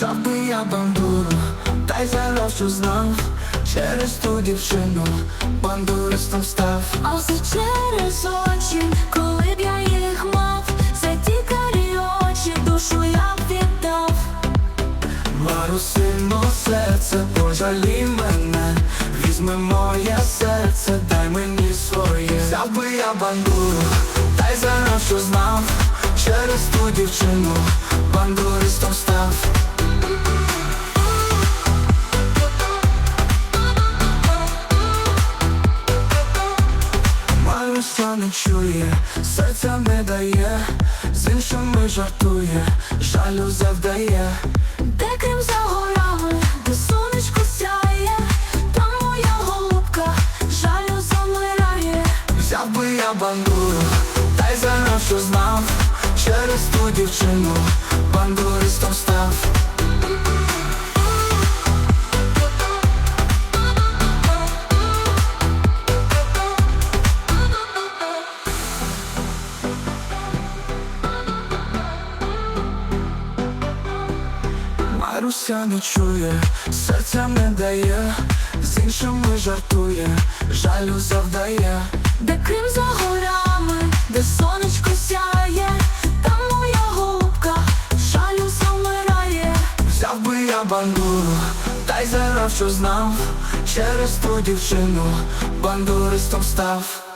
Взяв би я бандуру, та й зараз що знав Через ту дівчину бандуристом став А все через очі, коли б я їх мав, за ті карі очі душу я б віддав. Марусино серце, пожалій мене, візьми моє серце, дай мені своє. Взяв би я бандуру, та й зараз що знав, через ту дівчину бандуристом став. Маруся не чує, серця не дає, з іншими жартує, жалю завдає. Де Крим за горами, де сонечко сяє, там моя голубка, жалю замирає. Взяв би я бандуру, Маруся не чує, серця не дає, з іншими жартує, жалю завдає. Де Крим за горами, де сонечко сяє, там моя голубка, жалю замирає. Взяв би я бандуру, та й зараз що знав, через ту дівчину бандуристом став.